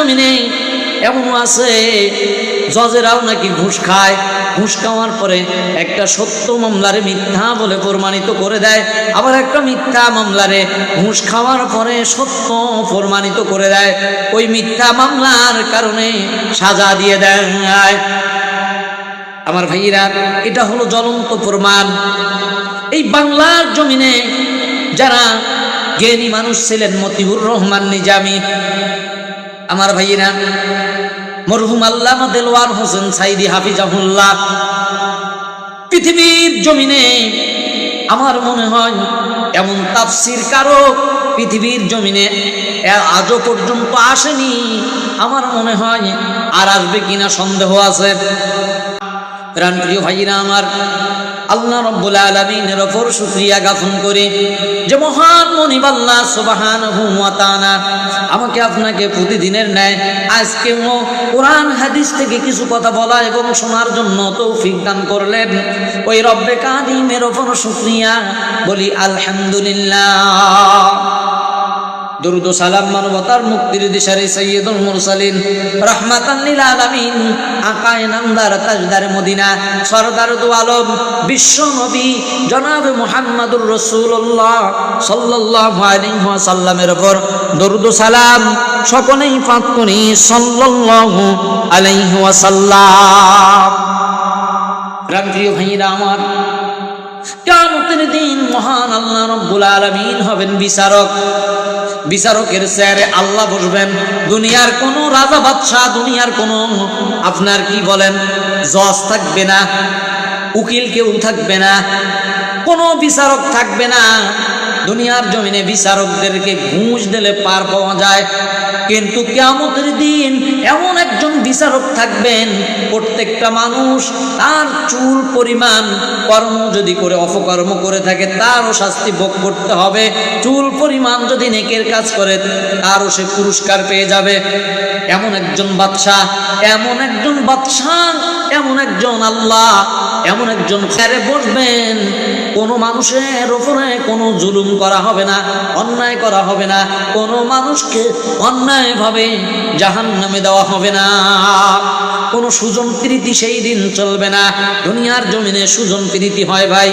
জমিনে এমন আছে, জজেরাও নাকি ঘুষ খায়। ঘুষ খাওয়ার পরে একটা সত্য মামলারে মিথ্যা বলে প্রমাণিত করে দেয়, আবার একটা মিথ্যা মামলারে ঘুষ খাওয়ার পরে সত্য প্রমাণিত করে দেয়। ওই মিথ্যা মামলার কারণে সাজা দিয়ে দেয়। আমার ভাইয়েরা, এটা হলো জ্বলন্ত প্রমাণ। এই বাংলার জমিনে যারা জ্ঞানী মানুষ ছিলেন, মতিউর রহমান নিজামী আমার ভাইয়েরা, মরহুম আল্লামা দেলোয়ার হোসেন সাইদি হাফিজাহুল্লাহ, পৃথিবীর জমিনে আমার মনে হয় এমন তাফসির কারও পৃথিবীর জমিনে আজও পর্যন্ত আসেনি। আমার মনে হয় আর আসবে কিনা সন্দেহ আছে। প্রাণপ্রিয় ভাইরা আমার আল্লাহ রব্বুল আলমিনের ওপর শুক্রিয়া জ্ঞাপন করে যে মহান মনিব আল্লাহ সুবাহান আমাকে আপনাকে প্রতিদিনের ন্যায় আজকে কোরআন হাদিস থেকে কিছু কথা বলা এবং শোনার জন্য তৌফিক দান করলেন। ওই রব্বে কাদিমের ওপর শুক্রিয়া বলি আলহামদুলিল্লাহ। দরুদ সালাম মানবতার মুক্তির দিশারি সৈয়দুল মুরসালিন। রহমাতান লিল আলামিন, আকায়ে নামদার তাজদার মদিনা, সরদার দু আলম, বিশ্ব নবী জনাব মুহাম্মাদুর রাসূলুল্লাহ সাল্লাল্লাহু আলাইহি ওয়াসাল্লামের উপর দরুদ সালাম সকলেই পাঠ করি সাল্লাল্লাহু আলাইহি ওয়াসাল্লাম। প্রিয় ভাইরা আমার, কিয়ামতের দিন মহান আল্লাহ রব্বুল আলামিন হবেন বিচারক। বিচারকের চেয়ারে আল্লাহ বসবেন। দুনিয়ার কোন রাজা বাদশাহ, দুনিয়ার কোন, আপনার কি বলেন? জজ থাকবে না, উকিল কেউ থাকবে না, কোনো বিচারক থাকবে না। দুনিয়ার জমিনে বিচারকদেরকে ঘুষ দিলে পার পাওয়া যায়। কিন্তু কেমতের দিন এমন একজন বিচারক থাকবেন, প্রত্যেকটা মানুষ তার চুল পরিমাণ কর্ম যদি করে অপকর্ম করে থাকে, তারও শাস্তি ভোগ করতে হবে। চুল পরিমাণ যদি নেকের কাজ করে, তারও সে পুরস্কার পেয়ে যাবে। এমন একজন বাদশাহ, এমন একজন বাদশাহ, এমন একজন আল্লাহ, এমন একজন ফেরে বসবেন। কোনো মানুষের ওপরে কোনো জুলুম করা হবে না, অন্যায় করা হবে না, কোনো মানুষকে অন্যায়ভাবে জাহান নামে দেওয়া হবে না। কোনো সুজন প্রীতি সেই দিন চলবে না, দুনিয়ার জমিনে সুজন প্রীতি হয় ভাই।